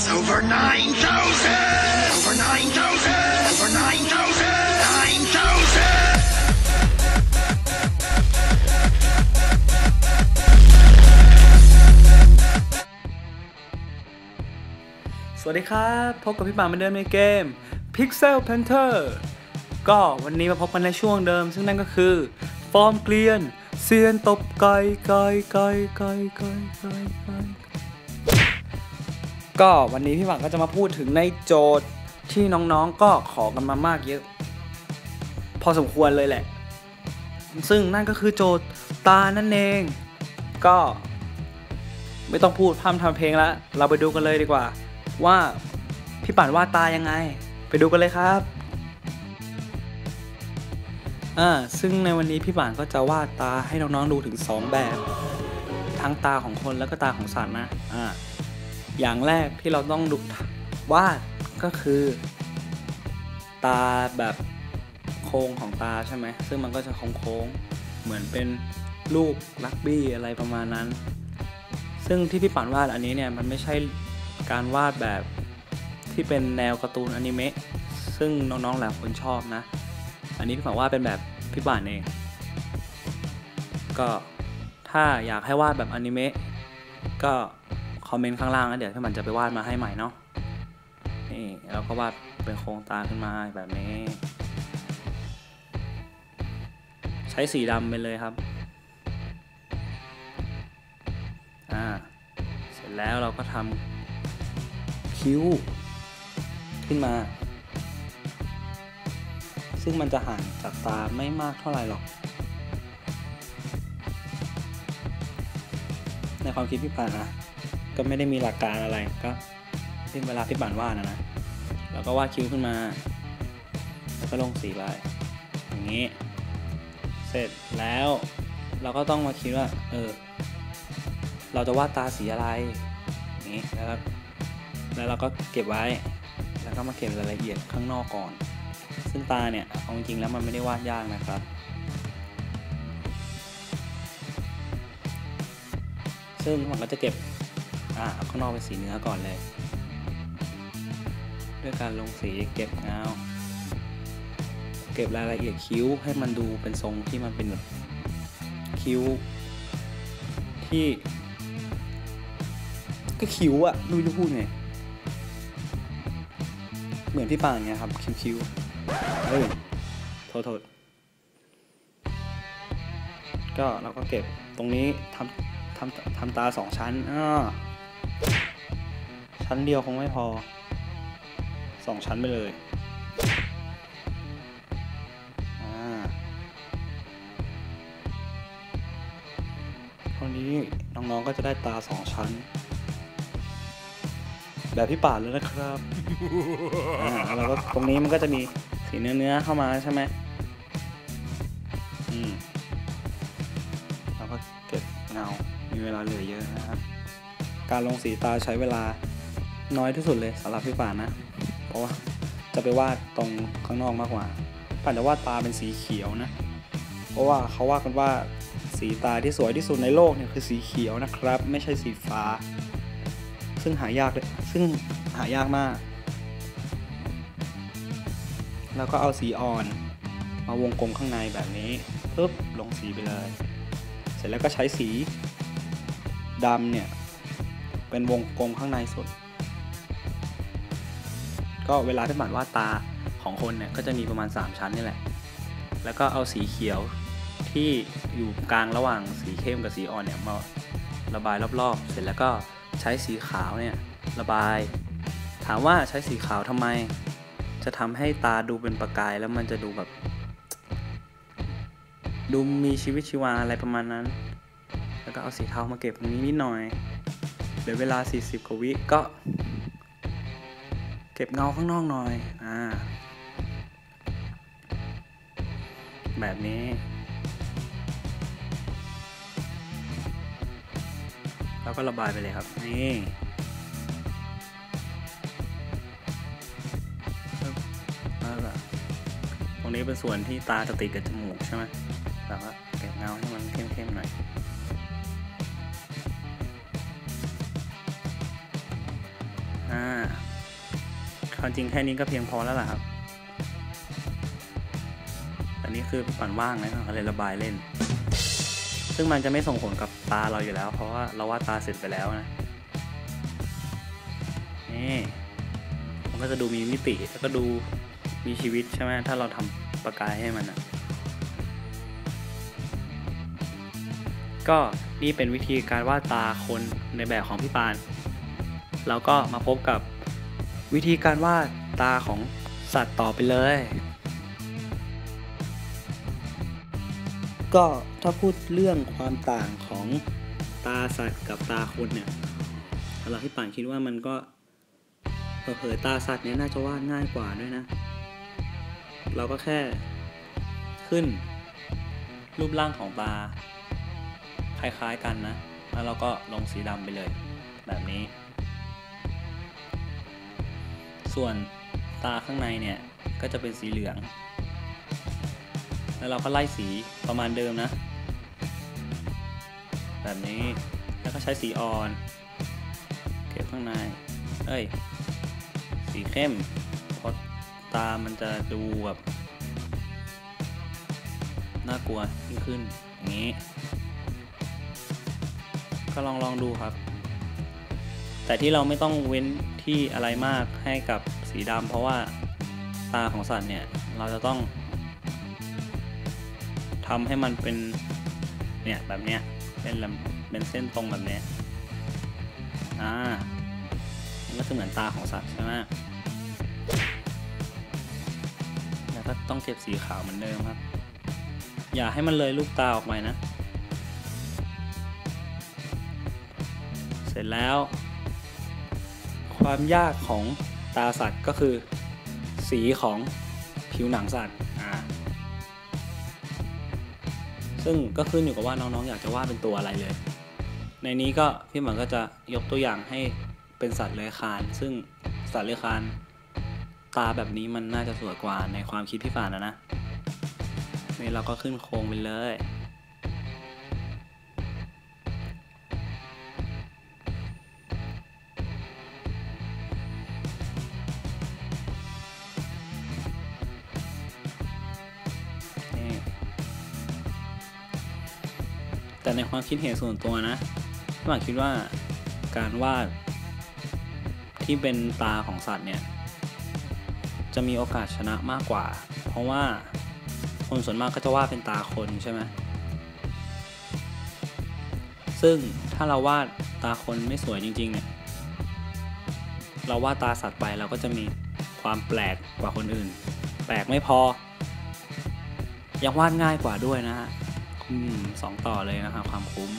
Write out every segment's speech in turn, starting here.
It's over 9,000! Over 9,000! Over 9,000! 9,000! สวัสดีครับ พบกับพี่ปาเหมือนเดิมในเกม Pixel Panther ก็วันนี้มาพบกันในช่วงเดิม ซึ่งนั่นก็คือ ฟอร์มเกลียน เซียนตบไก่ไก่ไก่ไก่ไก่ไก่ไก่ ก็วันนี้พี่หวังก็จะมาพูดถึงในโจทย์ที่น้องๆก็ขอกันมามากเยอะ พอสมควรเลยแหละ ซึ่งนั่นก็คือโจทย์ตานั่นเอง ก็ ไม่ต้องพูดพร่ำทำเพลงแล้วเราไปดูกันเลยดีกว่า ว่าพี่ป่านวาดตายังไง ไปดูกันเลยครับอ่าซึ่งในวันนี้พี่ป่านก็จะวาดตาให้น้องๆดูถึง 2 แบบ ทั้งตาของคนแล้วก็ตาของสัตว์นะอ่า อย่างแรกที่เราต้องดูวาดก็คือ ตาแบบโค้งของตาใช่ไหมซึ่งมันก็จะโค้งๆเหมือนเป็นลูกลักบี้อะไรประมาณนั้น ซึ่งที่พี่ป่านวาดอันนี้เนี่ยมันไม่ใช่การวาดแบบที่เป็นแนวการ์ตูนอนิเมะซึ่งน้องๆหลายคนชอบนะ อันนี้พี่ป่านวาดเป็นแบบพี่ป่านเอง ก็ถ้าอยากให้วาดแบบอนิเมะก็ คอมเมนต์ข้างล่างแล้วเดี๋ยวพี่ป่านจะไปวาดมาให้ใหม่เนาะนี่แล้วก็วาดเป็นโครงตาขึ้นมาแบบนี้ ใช้สีดำไปเลยครับอ่าเสร็จแล้วเราก็ทำคิ้ว ขึ้นมา ซึ่งมันจะห่างจากตาไม่มากเท่าไหร่หรอกในความคิดพี่ป่านนะ ก็ไม่ได้มีหลักการอะไรก็ที่เวลาพี่ป่านวาดนะนะแล้วก็วาดคิ้วขึ้นมา แล้วก็ลงสีไปอย่างนี้ เสร็จแล้วเราก็ต้องมาคิดว่า เออ เราจะวาดตาสีอะไร อย่างนี้แล้วแล้วเราก็เก็บไว้ แล้วก็มาเก็บรายละเอียดข้างนอกก่อน ซึ่งตาเนี่ยเอาจริงแล้วมันไม่ได้วาดยากนะครับ ซึ่งมันก็จะเก็บ อ่าเอาข้างนอกเป็นสีเนื้อก่อนเลย ด้วยการลงสีเก็บเงา เก็บรายละเอียดคิ้วให้มันดูเป็นทรงที่มันเป็นแบบคิ้ว ที่ ก็คิ้วอะไม่รู้จะพูดไงเหมือนพี่ป่านไงครับ คิ้วคิ้วเฮ้ยโทษโทษก็เราก็เก็บตรงนี้ทำทำทำตาสองชั้นอ่า ชั้นเดียวคงไม่พอสองชั้นไปเลยอ่าคราวนี้น้องๆก็จะได้ตาสองชั้น แบบพี่ป่านเลยนะครับอ่าแล้วก็ตรงนี้มันก็จะมีสีเนื้อเนื้อๆเข้ามาใช่ไหมอืมเราก็เก็บเงา มีเวลาเหลือเยอะนะครับ การลงสีตาใช้เวลาน้อยที่สุดเลยสำหรับพี่ป่านนะ เพราะว่าจะไปวาดตรงข้างนอกมากกว่าป่านจะวาดตาเป็นสีเขียวนะ เพราะว่าเขาว่ากันว่าสีตาที่สวยที่สุดในโลกเนี่ยคือสีเขียวนะครับ ไม่ใช่สีฟ้า ซึ่งหายากเลยซึ่งหายากมาก แล้วก็เอาสีอ่อน มาวงกลมข้างในแบบนี้ปึ๊บลงสีไปเลย เสร็จแล้วก็ใช้สีดำเนี่ย เป็นวงกลมข้างในสุด ก็เวลาที่หมันวาดตาของคนเนี่ยก็จะมีประมาณ 3 ชั้นนี่แหละ แล้วก็เอาสีเขียวที่อยู่กลางระหว่างสีเข้มกับสีอ่อนเนี่ยมาระบายรอบๆ เสร็จแล้วก็ใช้สีขาวเนี่ยระบาย ถามว่าใช้สีขาวทำไม จะทำให้ตาดูเป็นประกายแล้วมันจะดูแบบ ดูมีชีวิตชีวาอะไรประมาณนั้น แล้วก็เอาสีเทามาเก็บตรงนี้นิดหน่อย เหลือเวลา 40 กว่าวิก็ เก็บเงาข้างนอกหน่อยอ่าแบบนี้ แล้วก็ระบายไปเลยครับ นี่ตรงนี้เป็นส่วนที่ตาจะติดกับจมูกใช่ไหมแล้วก็เก็บเงาให้มันเข้ม ความจริงแค่นี้ก็เพียงพอแล้วล่ะครับ อันนี้คือปั่นว่างนะเขาเลยระบายเล่น ซึ่งมันจะไม่ส่งผลกับตาเราอยู่แล้ว เพราะว่าเราวาดตาเสร็จไปแล้วนะ นี่มันก็จะดูมีมิติแล้วก็ดูมีชีวิตใช่ไหมถ้าเราทำประกายให้มันนะก็นี่เป็นวิธีการวาดตาคนในแบบของพี่ปาน แล้วก็มาพบกับ วิธีการวาดตาของสัตว์ต่อไปเลย ก็ถ้าพูดเรื่องความต่างของตาสัตว์กับตาคนเนี่ยสำหรับพี่ป่านคิดว่ามันก็เผลอตาสัตว์เนี่ยน่าจะวาดง่ายกว่าด้วยนะ เราก็แค่ขึ้น รูปร่างของตา คล้ายๆกันนะ แล้วเราก็ลงสีดำไปเลย แบบนี้ ส่วนตาข้างในเนี่ยก็จะเป็นสีเหลือง แล้วเราก็ไล่สีประมาณเดิมนะ แบบนี้ แล้วก็ใช้สีอ่อน เก็บข้างใน เอ้ย สีเข้มเพราะตามันจะดูแบบน่ากลัวยิ่งขึ้นอย่างนี้ ก็ลองลองดูครับ แต่ที่เราไม่ต้องเว้นที่อะไรมากให้กับสีดำเพราะว่าตาของสัตว์เนี่ยเราจะต้องทำให้มันเป็นเนี่ยแบบเนี้ยเป็นลำเป็นเส้นตรงแบบเนี้ยอ่ามันก็จะเหมือนตาของสัตว์ใช่ไหมแล้วก็ต้องเก็บสีขาวเหมือนเดิมครับ อย่าให้มันเลยลูกตาออกไปนะ เสร็จแล้ว ความยากของตาสัตว์ก็คือ สีของผิวหนังสัตว์อ่าซึ่งก็ขึ้นอยู่กับว่าน้องๆอยากจะวาดเป็นตัวอะไรเลย ในนี้ก็พี่หมังก็จะยกตัวอย่างให้เป็นสัตว์เลื้อยคลาน ซึ่งสัตว์เลื้อยคลาน ตาแบบนี้มันน่าจะสวยกว่าในความคิดพี่ฝานนะนะนี่เราก็ขึ้นโครงไปเลย แต่ในความคิดเห็นส่วนตัวนะหมากคิดว่าการวาดที่เป็นตาของสัตว์เนี่ย จะมีโอกาสชนะมากกว่า เพราะว่าคนส่วนมากก็จะวาดเป็นตาคนใช่ไหมซึ่งถ้าเราวาดตาคนไม่สวยจริงๆเนี่ยเราวาดตาสัตว์ไปเราก็จะมีความแปลกกว่าคนอื่น แปลกไม่พอ ยังวาดง่ายกว่าด้วยนะฮะ อืมสองต่อเลยนะครับ ความคุ้ม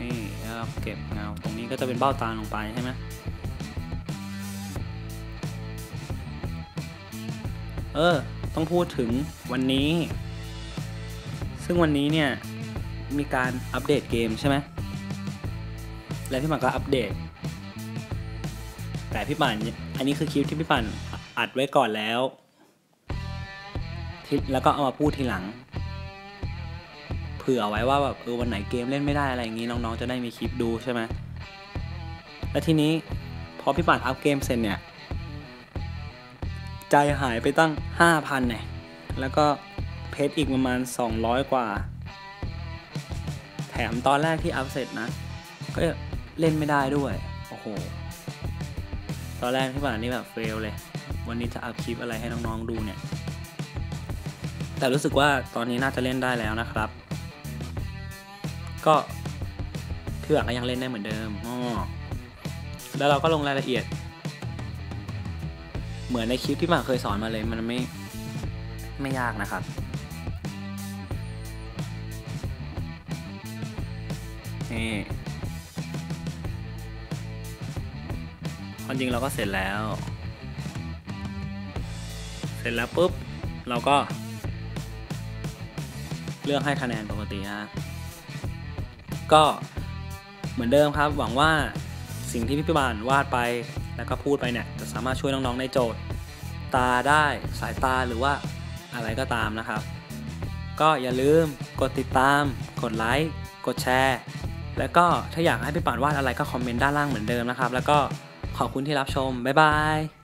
นี่แล้วเราเก็บเงา ตรงนี้ก็จะเป็นเบ้าตาลงไปใช่ไหมเออ ต้องพูดถึงวันนี้ ซึ่งวันนี้เนี่ย มีการอัปเดตเกมใช่ไหมและพี่หมากก็อัปเดต แต่พี่ป่น อันนี้คือคลิปที่พี่ป่นอัดไว้ก่อนแล้ว ที่แล้วก็เอามาพูดทีหลัง เผื่อไว้ว่าแบบเออวันไหนเกมเล่นไม่ได้อะไรอย่างนี้น้องๆจะได้มีคลิปดูใช่ไหมแล้วทีนี้พอพี่ปานอัพเกมเสร็จเนี่ย ใจหายไปตั้ง 5,000เนี่ยแล้วก็เพชรอีกประมาณ 200 กว่า แถมตอนแรกที่อัพเสร็จนะ ก็เล่นไม่ได้ด้วย โอ้โห ตอนแรกที่ป่านนี่แบบเฟลเลย วันนี้จะอัพคลิปอะไรให้น้องๆดูเนี่ย แต่รู้สึกว่าตอนนี้น่าจะเล่นได้แล้วนะครับ ก็พี่หวังก็ยังเล่นได้เหมือนเดิมอ๋อแล้วเราก็ลงรายละเอียด เหมือนในคลิปที่หมาเคยสอนมาเลยมันไม่ไม่ยากนะครับนี่ความจริงเราก็เสร็จแล้ว เสร็จแล้วปุ๊บ เราก็ เลือกให้คะแนนปกตินะก็เหมือนเดิมครับ หวังว่าสิ่งที่พี่พิบาลวาดไปแล้วก็พูดไปเนี่ยจะสามารถช่วยน้องๆในโจทย์ ตาได้สายตาหรือว่าอะไรก็ตามนะครับ ก็อย่าลืมกดติดตาม กดไลค์กดแชร์แล้วก็ถ้าอยากให้พี่ป่านวาดอะไรก็คอมเมนต์ด้านล่างเหมือนเดิมนะครับ แล้วก็ขอบคุณที่รับชม บ๊ายบาย